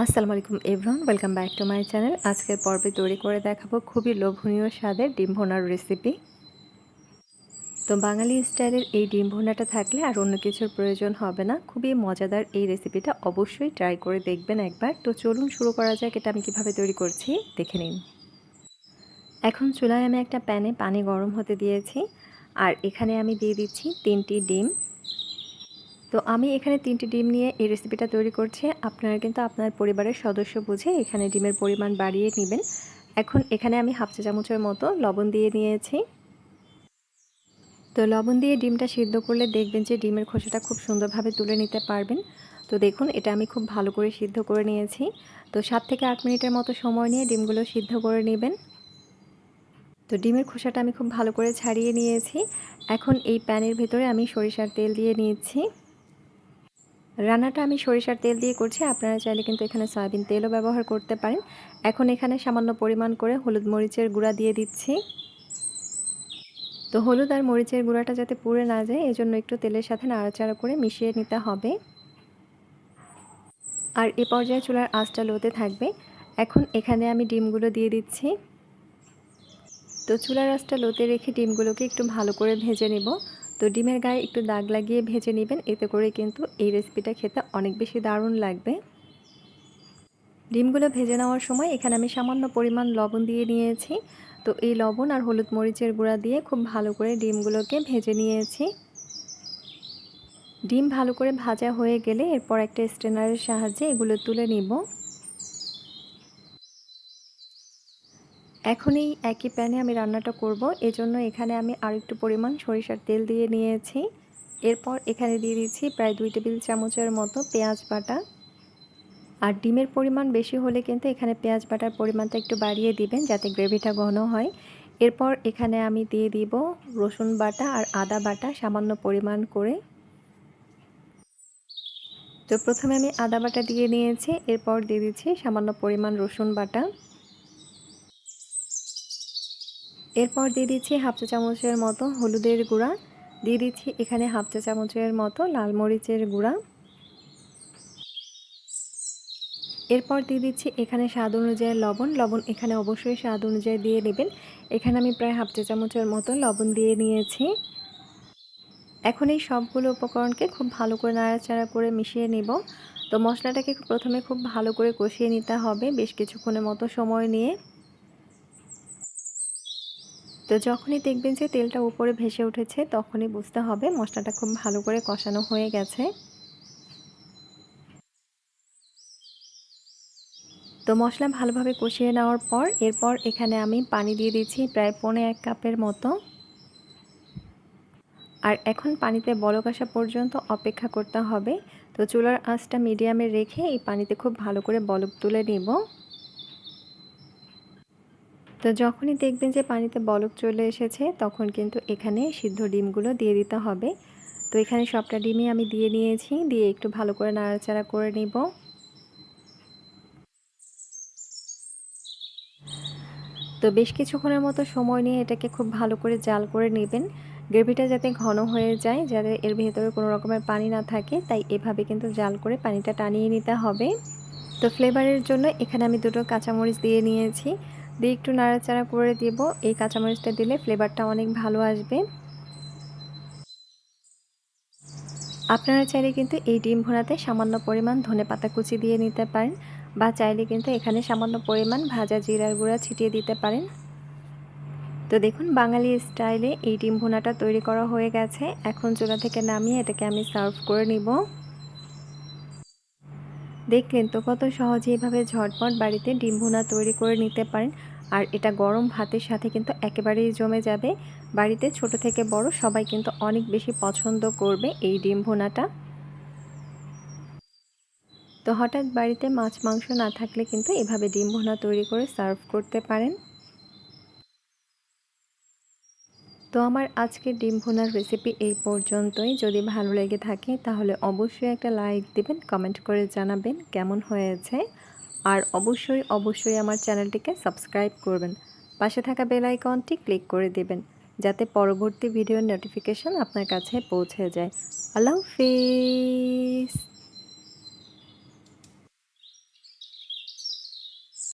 আসসালামু আলাইকুম everyone welcome back to my channel. আজকের পর্বে তৈরি করে দেখাবো খুবই লোভনীয় স্বাদের ডিম ভোনার রেসিপি তো বাঙালি স্টাইলের এই ডিম ভোনাটা থাকলে আর অন্য কিছুর প্রয়োজন হবে না। খুবই মজাদার এই রেসিপিটা অবশ্যই ট্রাই করে দেখবেন একবার। তো চলুন শুরু করা যাক, এটা আমি কীভাবে তৈরি করছি, দেখে নিন। এখন চুলায় আমি একটা প্যানে পানি গরম হতে দিয়েছি। আর এখানে আমি দিয়ে দিচ্ছি তিনটি ডিম। তো আমি এখানে তিনটি ডিম নিয়ে এই রেসিপিটা তৈরি করছি। আপনারা কিন্তু আপনার পরিবারের সদস্য বুঝে এখানে ডিমের পরিমাণ বাড়িয়ে নেবেন। এখন এখানে আমি হাফ চা চামচের মতো লবণ দিয়ে নিয়েছি। তো লবণ দিয়ে ডিমটা সিদ্ধ করলে দেখবেন যে ডিমের খোসাটা খুব সুন্দরভাবে তুলে নিতে পারবেন। তো দেখুন, এটা আমি খুব ভালো করে সিদ্ধ করে নিয়েছি। তো সাত থেকে আট মিনিটের মতো সময় নিয়ে ডিমগুলো সিদ্ধ করে নেবেন। তো ডিমের খোসাটা আমি খুব ভালো করে ছাড়িয়ে নিয়েছি। এখন এই প্যানের ভেতরে আমি সরিষার তেল দিয়ে নিয়েছি। রান্নাটা আমি সরিষার তেল দিয়ে করছি। আপনারা চাইলে কিন্তু এখানে সয়াবিন তেলও ব্যবহার করতে পারেন। এখন এখানে সামান্য পরিমাণ করে হলুদ মরিচের গুঁড়া দিয়ে দিচ্ছি। তো হলুদ আর মরিচের গুঁড়াটা যাতে পুড়ে না যায়, এজন্য একটু তেলের সাথে নাড়াচাড়া করে মিশিয়ে নিতে হবে। আর এ পর্যায়ে চুলার আঁচটা লোতে থাকবে। এখন এখানে আমি ডিমগুলো দিয়ে দিচ্ছি। তো চুলার আঁচটা লোতে রেখে ডিমগুলোকে একটু ভালো করে ভেজে নেব। তো ডিমের গায়ে একটু দাগ লাগিয়ে ভেজে নেবেন, এতে করে কিন্তু এই রেসিপিটা খেতে অনেক বেশি দারুণ লাগবে। ডিমগুলো ভেজে নেওয়ার সময় এখানে আমি সামান্য পরিমাণ লবণ দিয়ে নিয়েছি। তো এই লবণ আর হলুদ মরিচের গুঁড়া দিয়ে খুব ভালো করে ডিমগুলোকে ভেজে নিয়েছি। ডিম ভালো করে ভাজা হয়ে গেলে এরপর একটা স্ট্রেনারের সাহায্যে এগুলো তুলে নিব। এখন এই একই প্যানে আমি রান্নাটা করব। এজন্য এখানে আমি আর একটু পরিমাণ সরিষার তেল দিয়ে নিয়েছি। এরপর এখানে দিয়ে দিচ্ছি প্রায় দুই টেবিল চামচের মতো পেঁয়াজ বাটা। আর ডিমের পরিমাণ বেশি হলে কিন্তু এখানে পেঁয়াজ বাটার পরিমাণটা একটু বাড়িয়ে দিবেন যাতে গ্রেভিটা ঘন হয়। এরপর এখানে আমি দিয়ে দিব রসুন বাটা আর আদা বাটা সামান্য পরিমাণ করে। তো প্রথমে আমি আদা বাটা দিয়ে নিয়েছি, এরপর দিয়ে দিচ্ছি সামান্য পরিমাণ রসুন বাটা। এরপর দিয়ে দিচ্ছি হাফ চা চামচের মতো হলুদের গুঁড়া। দিয়ে দিচ্ছি এখানে হাফ চা চামচের মতো লাল মরিচের গুঁড়া। এরপর দিয়ে দিচ্ছি এখানে স্বাদ অনুযায়ী লবণ। লবণ এখানে অবশ্যই স্বাদ অনুযায়ী দিয়ে নেবেন এখানে আমি প্রায় হাফ চা চামচের মতো লবণ দিয়ে নিয়েছি। এখন এই সবগুলো উপকরণকে খুব ভালো করে নাড়াচাড়া করে মিশিয়ে নেব। তো মশলাটাকে প্রথমে খুব ভালো করে কষিয়ে নিতে হবে বেশ কিছুক্ষণের মতো সময় নিয়ে। তো যখনই দেখবেন যে তেলটা উপরে ভেসে উঠেছে, তখনই বুঝতে হবে মশলাটা খুব ভালো করে কষানো হয়ে গেছে। তো মশলা ভালোভাবে কষিয়ে নেওয়ার পর, এরপর এখানে আমি পানি দিয়ে দিচ্ছি প্রায় পৌনে এক কাপের মতো। আর এখন পানিতে বলক আসা পর্যন্ত অপেক্ষা করতে হবে। তো চুলার আঁচটা মিডিয়ামে রেখে এই পানিতে খুব ভালো করে বলক তুলে নিব। তো যখনই দেখবেন যে পানিতে বলক চলে এসেছে, তখন কিন্তু এখানে সিদ্ধ ডিমগুলো দিয়ে দিতে হবে। তো এখানে সবটা ডিমই আমি দিয়ে নিয়েছি, দিয়ে একটু ভালো করে নাড়াচাড়া করে নিব। তো বেশ কিছুক্ষণের মতো সময় নিয়ে এটাকে খুব ভালো করে জাল করে নেবেন। গ্রেভিটা যাতে ঘন হয়ে যায়, যাতে এর ভেতরে কোনো রকমের পানি না থাকে, তাই এভাবে কিন্তু জাল করে পানিটা টানিয়ে নিতে হবে। তো ফ্লেভারের জন্য এখানে আমি দুটো কাঁচামরিচ দিয়ে নিয়েছি। দিয়ে একটু নাড়াচাড়া করে দেব। এই কাঁচামরিচটা দিলে ফ্লেভারটা অনেক ভালো আসবে। আপনারা চাইলে কিন্তু এই ডিম ভোনাতে সামান্য পরিমাণ ধনে পাতা কুচি দিয়ে নিতে পারেন বা চাইলে কিন্তু এখানে সামান্য পরিমাণ ভাজা জিরার গুঁড়া ছিটিয়ে দিতে পারেন। তো দেখুন, বাঙালি স্টাইলে এই ডিম ভোনাটা তৈরি করা হয়ে গেছে। এখন চুলা থেকে নামিয়ে এটাকে আমি সার্ভ করে নিব। দেখলেন তো কত সহজে এভাবে ঝটপট বাড়িতে ডিম ভুনা তৈরি করে নিতে পারেন। আর এটা গরম ভাতের সাথে কিন্তু একেবারেই জমে যাবে। বাড়িতে ছোট থেকে বড় সবাই কিন্তু অনেক বেশি পছন্দ করবে এই ডিম ভুনাটা। তো হঠাৎ বাড়িতে মাছ মাংস না থাকলে কিন্তু এভাবে ডিম ভুনা তৈরি করে সার্ভ করতে পারেন। তো আমার আজকের ডিম ভুনার রেসিপি এই পর্যন্তই। যদি ভালো লেগে থাকে, তাহলে অবশ্যই একটা লাইক দিবেন কমেন্ট করে জানাবেন কেমন হয়েছে। আর অবশ্যই অবশ্যই আমার চ্যানেলটিকে সাবস্ক্রাইব করবেন। পাশে থাকা বেল আইকনটি ক্লিক করে দেবেন, যাতে পরবর্তী ভিডিওর নোটিফিকেশান আপনার কাছে পৌঁছে যায়। আল্লাহ হাফিজ!